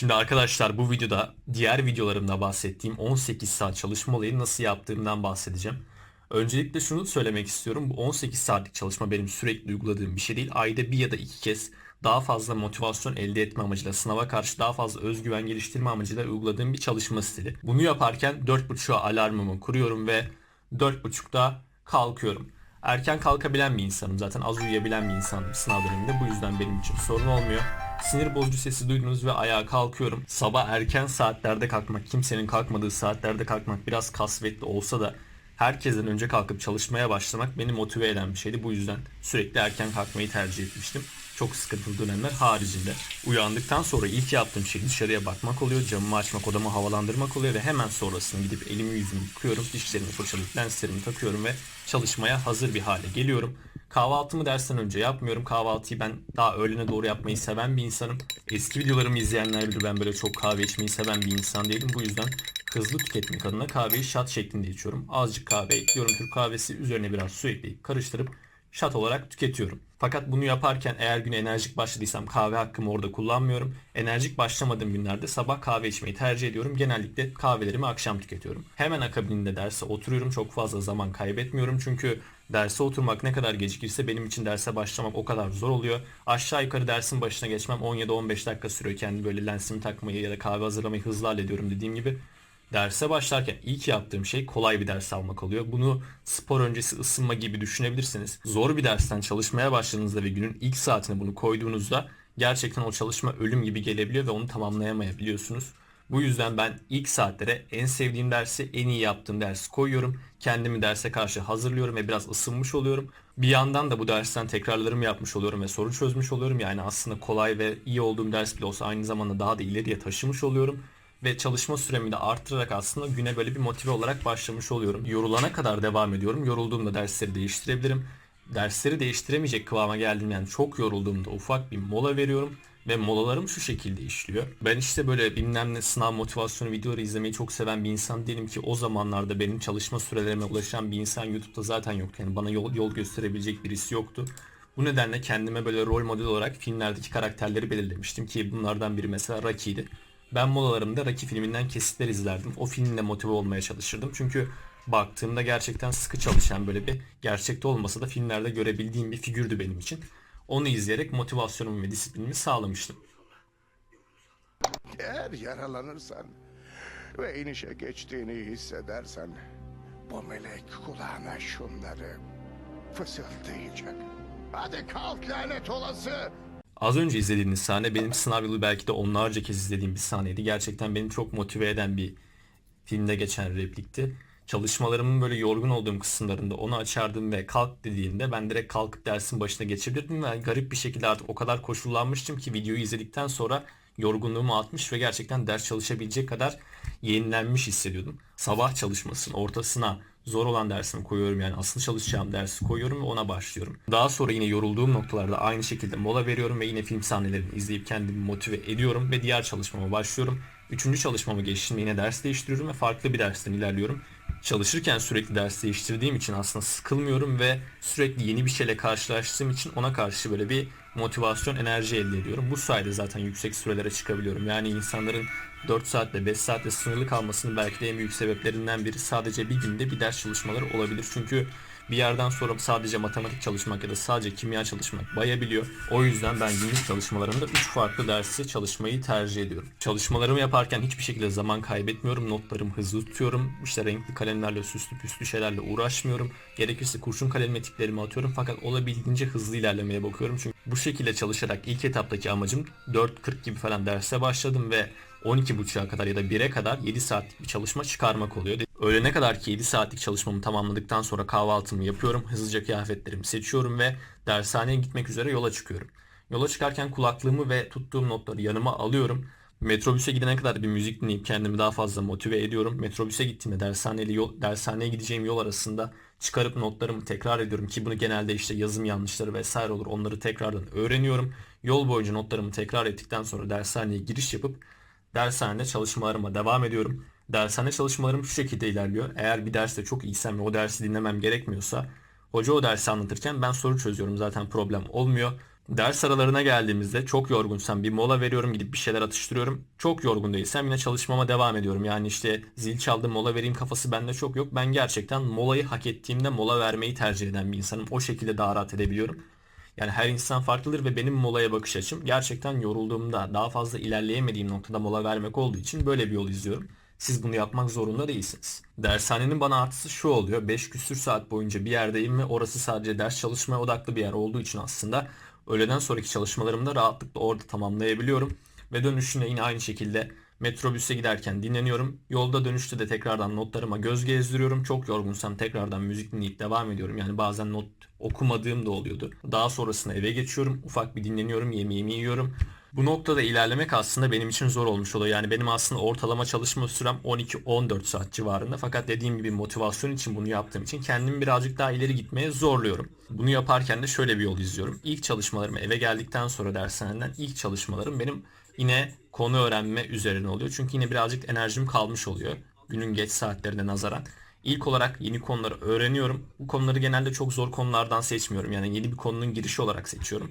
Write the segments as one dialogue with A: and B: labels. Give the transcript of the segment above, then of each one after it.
A: Şimdi arkadaşlar bu videoda diğer videolarımda bahsettiğim 18 saat çalışma olayını nasıl yaptığımdan bahsedeceğim. Öncelikle şunu söylemek istiyorum. Bu 18 saatlik çalışma benim sürekli uyguladığım bir şey değil. Ayda bir ya da iki kez daha fazla motivasyon elde etme amacıyla, sınava karşı daha fazla özgüven geliştirme amacıyla uyguladığım bir çalışma stili. Bunu yaparken 4.30'a alarmımı kuruyorum ve 4.30'da kalkıyorum. Erken kalkabilen bir insanım zaten az uyuyabilen bir insanım sınav döneminde bu yüzden benim için sorun olmuyor. Sinir bozucu sesi duydunuz ve ayağa kalkıyorum. Sabah erken saatlerde kalkmak, kimsenin kalkmadığı saatlerde kalkmak biraz kasvetli olsa da herkesten önce kalkıp çalışmaya başlamak beni motive eden bir şeydi. Bu yüzden sürekli erken kalkmayı tercih etmiştim. Çok sıkıntılı dönemler haricinde. Uyandıktan sonra ilk yaptığım şey dışarıya bakmak oluyor. Camımı açmak, odamı havalandırmak oluyor ve hemen sonrasında gidip elimi yüzümü yıkıyorum. Dişlerimi fırçalayıp lenslerimi takıyorum ve çalışmaya hazır bir hale geliyorum. Kahvaltımı dersten önce yapmıyorum. Kahvaltıyı ben daha öğlene doğru yapmayı seven bir insanım. Eski videolarımı izleyenler bilir ben böyle çok kahve içmeyi seven bir insan değilim. Bu yüzden hızlı tüketmek adına kahveyi shot şeklinde içiyorum. Azıcık kahve ekliyorum Türk kahvesi üzerine biraz su ekleyip karıştırıp shot olarak tüketiyorum. Fakat bunu yaparken eğer güne enerjik başladıysam kahve hakkımı orada kullanmıyorum. Enerjik başlamadığım günlerde sabah kahve içmeyi tercih ediyorum. Genellikle kahvelerimi akşam tüketiyorum. Hemen akabininde derse oturuyorum. Çok fazla zaman kaybetmiyorum çünkü derse oturmak ne kadar gecikirse benim için derse başlamak o kadar zor oluyor. Aşağı yukarı dersin başına geçmem 17-15 dakika sürüyor. Kendi böyle lensimi takmayı ya da kahve hazırlamayı hızlı hallediyorum dediğim gibi. Derse başlarken ilk yaptığım şey kolay bir ders almak oluyor. Bunu spor öncesi ısınma gibi düşünebilirsiniz. Zor bir dersten çalışmaya başladığınızda ve günün ilk saatine bunu koyduğunuzda gerçekten o çalışma ölüm gibi gelebiliyor ve onu tamamlayamayabiliyorsunuz. Bu yüzden ben ilk saatlere en sevdiğim dersi, en iyi yaptığım dersi koyuyorum. Kendimi derse karşı hazırlıyorum ve biraz ısınmış oluyorum. Bir yandan da bu dersten tekrarlarımı yapmış oluyorum ve soru çözmüş oluyorum. Yani aslında kolay ve iyi olduğum ders bile olsa aynı zamanda daha da ileriye taşımış oluyorum ve çalışma süremi de arttırarak aslında güne böyle bir motive olarak başlamış oluyorum. Yorulana kadar devam ediyorum. Yorulduğumda dersleri değiştirebilirim. Dersleri değiştiremeyecek kıvama geldiğim yani çok yorulduğumda ufak bir mola veriyorum ve molalarım şu şekilde işliyor. Ben işte böyle bilmem ne sınav motivasyonu videoları izlemeyi çok seven bir insan değilim ki o zamanlarda benim çalışma sürelerime ulaşan bir insan YouTube'da zaten yok. Yani bana yol, yol gösterebilecek birisi yoktu. Bu nedenle kendime böyle rol model olarak filmlerdeki karakterleri belirlemiştim ki bunlardan biri mesela Rocky'ydi. Ben molalarımda Rocky filminden kesitler izlerdim. O filmle motive olmaya çalışırdım. Çünkü baktığımda gerçekten sıkı çalışan böyle bir gerçekte olmasa da filmlerde görebildiğim bir figürdü benim için. Onu izleyerek motivasyonumu ve disiplinimi sağlamıştım.
B: Eğer yaralanırsan ve inişe geçtiğini hissedersen bu melek kulağına şunları fısıldayacak. Hadi kalk lanet olası!
A: Az önce izlediğiniz sahne benim sınav yılı belki de onlarca kez izlediğim bir sahneydi. Gerçekten beni çok motive eden bir filmde geçen replikti. Çalışmalarımın böyle yorgun olduğum kısımlarında onu açardım ve kalk dediğinde ben direkt kalkıp dersin başına geçebilirdim ve garip bir şekilde artık o kadar koşullanmıştım ki videoyu izledikten sonra yorgunluğumu atmış ve gerçekten ders çalışabilecek kadar yenilenmiş hissediyordum. Sabah çalışmasının ortasına zor olan dersimi koyuyorum yani asıl çalışacağım dersi koyuyorum ve ona başlıyorum. Daha sonra yine yorulduğum noktalarda aynı şekilde mola veriyorum ve yine film sahnelerini izleyip kendimi motive ediyorum ve diğer çalışmama başlıyorum. Üçüncü çalışmamı geçtiğimde yine ders değiştiriyorum ve farklı bir dersten ilerliyorum. Çalışırken sürekli ders değiştirdiğim için aslında sıkılmıyorum ve sürekli yeni bir şeyle karşılaştığım için ona karşı böyle bir motivasyon, enerji elde ediyorum. Bu sayede zaten yüksek sürelere çıkabiliyorum. Yani insanların 4 saatle 5 saatle sınırlı kalmasının belki de en büyük sebeplerinden biri sadece bir günde bir ders çalışmaları olabilir. Çünkü bir yerden sonra sadece matematik çalışmak ya da sadece kimya çalışmak bayabiliyor. O yüzden ben günlük çalışmalarımda 3 farklı dersi çalışmayı tercih ediyorum. Çalışmalarımı yaparken hiçbir şekilde zaman kaybetmiyorum. Notlarımı hızlı tutuyorum. İşte renkli kalemlerle süslü püslü şeylerle uğraşmıyorum. Gerekirse kurşun kalem etiklerimi atıyorum fakat olabildiğince hızlı ilerlemeye bakıyorum. Çünkü bu şekilde çalışarak ilk etaptaki amacım 4.40 gibi falan derse başladım ve 12.30'a kadar ya da 1'e kadar 7 saatlik bir çalışma çıkarmak oluyor. Öğlene kadar ki 7 saatlik çalışmamı tamamladıktan sonra kahvaltımı yapıyorum. Hızlıca kıyafetlerimi seçiyorum ve dershaneye gitmek üzere yola çıkıyorum. Yola çıkarken kulaklığımı ve tuttuğum notları yanıma alıyorum. Metrobüse gidene kadar bir müzik dinleyip kendimi daha fazla motive ediyorum. Metrobüse gittiğimde dershaneli yol, dershaneye gideceğim yol arasında çıkarıp notlarımı tekrar ediyorum ki bunu genelde işte yazım yanlışları vesaire olur. Onları tekrardan öğreniyorum. Yol boyunca notlarımı tekrar ettikten sonra dershaneye giriş yapıp dershanede çalışmalarıma devam ediyorum. Dershane çalışmalarım şu şekilde ilerliyor. Eğer bir derste çok iyiysem ve o dersi dinlemem gerekmiyorsa hoca o dersi anlatırken ben soru çözüyorum. Zaten problem olmuyor. Ders aralarına geldiğimizde çok yorgunsam bir mola veriyorum gidip bir şeyler atıştırıyorum. Çok yorgun değilsem yine çalışmama devam ediyorum. Yani işte zil çaldı mola vereyim kafası bende çok yok. Ben gerçekten molayı hak ettiğimde mola vermeyi tercih eden bir insanım. O şekilde daha rahat edebiliyorum. Yani her insan farklıdır ve benim molaya bakış açım gerçekten yorulduğumda daha fazla ilerleyemediğim noktada mola vermek olduğu için böyle bir yol izliyorum. Siz bunu yapmak zorunda değilsiniz. Dershanenin bana artısı şu oluyor. 5 küsür saat boyunca bir yerdeyim ve orası sadece ders çalışmaya odaklı bir yer olduğu için aslında öğleden sonraki çalışmalarımı da rahatlıkla orada tamamlayabiliyorum. Ve dönüşünde yine aynı şekilde metrobüse giderken dinleniyorum. Yolda dönüşte de tekrardan notlarıma göz gezdiriyorum. Çok yorgunsam tekrardan müzik dinleyip devam ediyorum. Yani bazen not okumadığım da oluyordu. Daha sonrasında eve geçiyorum. Ufak bir dinleniyorum. Yemeğimi yiyorum. Bu noktada ilerlemek aslında benim için zor olmuş oluyor. Yani benim aslında ortalama çalışma sürem 12-14 saat civarında. Fakat dediğim gibi motivasyon için bunu yaptığım için kendimi birazcık daha ileri gitmeye zorluyorum. Bunu yaparken de şöyle bir yol izliyorum. İlk çalışmalarımı eve geldikten sonra dershaneden ilk çalışmalarım benim yine konu öğrenme üzerine oluyor. Çünkü yine birazcık enerjim kalmış oluyor. Günün geç saatlerine nazaran. İlk olarak yeni konuları öğreniyorum. Bu konuları genelde çok zor konulardan seçmiyorum. Yani yeni bir konunun girişi olarak seçiyorum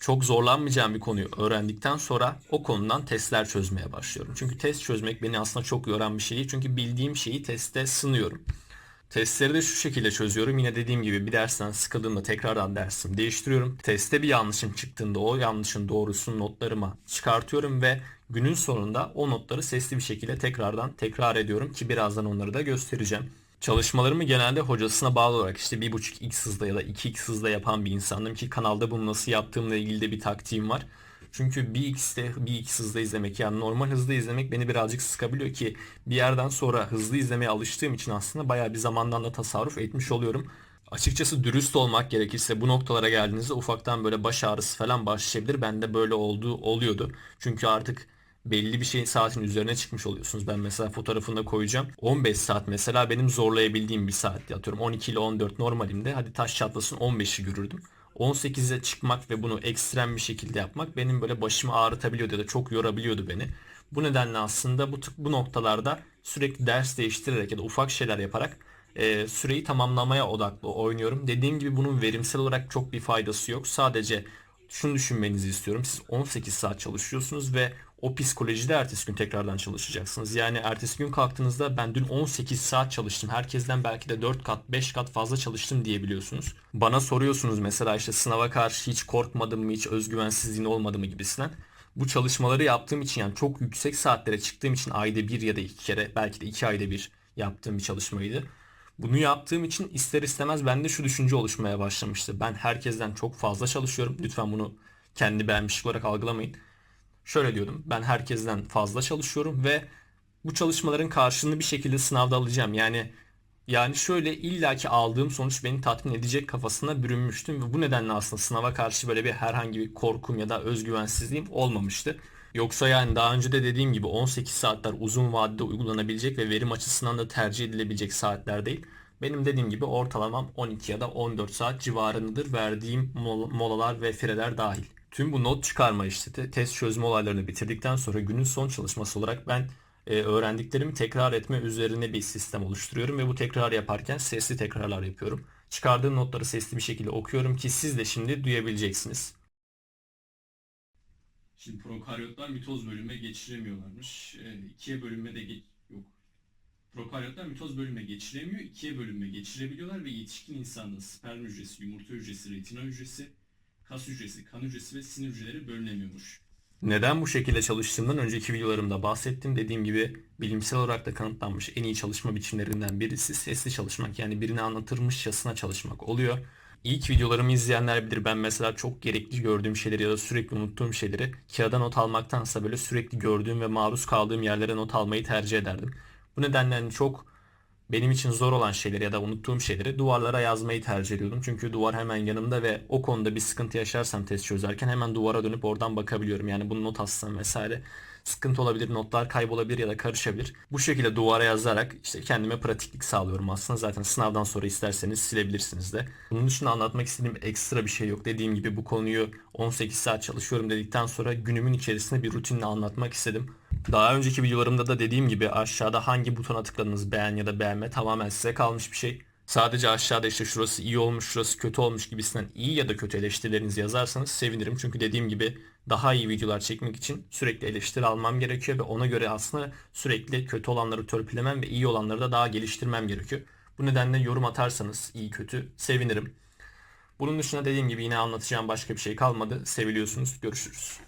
A: çok zorlanmayacağım bir konuyu öğrendikten sonra o konudan testler çözmeye başlıyorum. Çünkü test çözmek beni aslında çok yoran bir şey. Çünkü bildiğim şeyi testte sınıyorum. Testleri de şu şekilde çözüyorum. Yine dediğim gibi bir dersten sıkıldığımda tekrardan dersimi değiştiriyorum. Testte bir yanlışım çıktığında o yanlışın doğrusunu notlarıma çıkartıyorum ve günün sonunda o notları sesli bir şekilde tekrardan tekrar ediyorum ki birazdan onları da göstereceğim. Çalışmalarımı genelde hocasına bağlı olarak işte 1.5x hızda ya da 2x hızda yapan bir insandım ki kanalda bunu nasıl yaptığımla ilgili de bir taktiğim var. Çünkü 1x'te 1x hızda izlemek yani normal hızda izlemek beni birazcık sıkabiliyor ki bir yerden sonra hızlı izlemeye alıştığım için aslında bayağı bir zamandan da tasarruf etmiş oluyorum. Açıkçası dürüst olmak gerekirse bu noktalara geldiğinizde ufaktan böyle baş ağrısı falan başlayabilir. Bende böyle olduğu oluyordu. Çünkü artık belli bir şeyin saatin üzerine çıkmış oluyorsunuz. Ben mesela fotoğrafını da koyacağım. 15 saat mesela benim zorlayabildiğim bir saat. Atıyorum 12 ile 14 normalimde. Hadi taş çatlasın 15'i görürdüm. 18'e çıkmak ve bunu ekstrem bir şekilde yapmak benim böyle başımı ağrıtabiliyordu ya da çok yorabiliyordu beni. Bu nedenle aslında bu, bu noktalarda sürekli ders değiştirerek ya da ufak şeyler yaparak e, süreyi tamamlamaya odaklı oynuyorum. Dediğim gibi bunun verimsel olarak çok bir faydası yok. Sadece şunu düşünmenizi istiyorum. Siz 18 saat çalışıyorsunuz ve o psikolojide ertesi gün tekrardan çalışacaksınız. Yani ertesi gün kalktığınızda ben dün 18 saat çalıştım. Herkesten belki de 4 kat 5 kat fazla çalıştım diyebiliyorsunuz. Bana soruyorsunuz mesela işte sınava karşı hiç korkmadım mı hiç özgüvensizliğin olmadı mı gibisinden. Bu çalışmaları yaptığım için yani çok yüksek saatlere çıktığım için ayda bir ya da iki kere belki de iki ayda bir yaptığım bir çalışmaydı. Bunu yaptığım için ister istemez bende şu düşünce oluşmaya başlamıştı. Ben herkesten çok fazla çalışıyorum. Lütfen bunu kendi beğenmişlik olarak algılamayın. Şöyle diyordum. Ben herkesten fazla çalışıyorum ve bu çalışmaların karşılığını bir şekilde sınavda alacağım. Yani yani şöyle illaki aldığım sonuç beni tatmin edecek kafasına bürünmüştüm ve bu nedenle aslında sınava karşı böyle bir herhangi bir korkum ya da özgüvensizliğim olmamıştı. Yoksa yani daha önce de dediğim gibi 18 saatler uzun vadede uygulanabilecek ve verim açısından da tercih edilebilecek saatler değil. Benim dediğim gibi ortalamam 12 ya da 14 saat civarındadır verdiğim mol- molalar ve fireler dahil. Tüm bu not çıkarma işte te- test çözme olaylarını bitirdikten sonra günün son çalışması olarak ben e, öğrendiklerimi tekrar etme üzerine bir sistem oluşturuyorum ve bu tekrar yaparken sesli tekrarlar yapıyorum. Çıkardığım notları sesli bir şekilde okuyorum ki siz de şimdi duyabileceksiniz. Şimdi prokaryotlar mitoz bölünme geçiremiyorlarmış. E, ikiye bölünme de ge- yok. Prokaryotlar mitoz bölünme geçiremiyor, ikiye bölünme geçirebiliyorlar ve yetişkin insanda sperm hücresi, yumurta hücresi, retina hücresi, kas hücresi, kan hücresi ve sinir hücreleri bölünemiyormuş. Neden bu şekilde çalıştığımdan önceki videolarımda bahsettim. Dediğim gibi bilimsel olarak da kanıtlanmış en iyi çalışma biçimlerinden birisi sesli çalışmak. Yani birini anlatırmışçasına çalışmak oluyor. İlk videolarımı izleyenler bilir ben mesela çok gerekli gördüğüm şeyleri ya da sürekli unuttuğum şeyleri kağıda not almaktansa böyle sürekli gördüğüm ve maruz kaldığım yerlere not almayı tercih ederdim. Bu nedenle hani çok benim için zor olan şeyleri ya da unuttuğum şeyleri duvarlara yazmayı tercih ediyordum. Çünkü duvar hemen yanımda ve o konuda bir sıkıntı yaşarsam test çözerken hemen duvara dönüp oradan bakabiliyorum. Yani bunu not alsam vesaire sıkıntı olabilir, notlar kaybolabilir ya da karışabilir. Bu şekilde duvara yazarak işte kendime pratiklik sağlıyorum aslında. Zaten sınavdan sonra isterseniz silebilirsiniz de. Bunun dışında anlatmak istediğim ekstra bir şey yok. Dediğim gibi bu konuyu 18 saat çalışıyorum dedikten sonra günümün içerisinde bir rutinle anlatmak istedim. Daha önceki videolarımda da dediğim gibi aşağıda hangi butona tıkladığınız beğen ya da beğenme tamamen size kalmış bir şey. Sadece aşağıda işte şurası iyi olmuş, şurası kötü olmuş gibisinden iyi ya da kötü eleştirilerinizi yazarsanız sevinirim. Çünkü dediğim gibi daha iyi videolar çekmek için sürekli eleştiri almam gerekiyor ve ona göre aslında sürekli kötü olanları törpülemem ve iyi olanları da daha geliştirmem gerekiyor. Bu nedenle yorum atarsanız iyi kötü sevinirim. Bunun dışında dediğim gibi yine anlatacağım başka bir şey kalmadı. Seviliyorsunuz. Görüşürüz.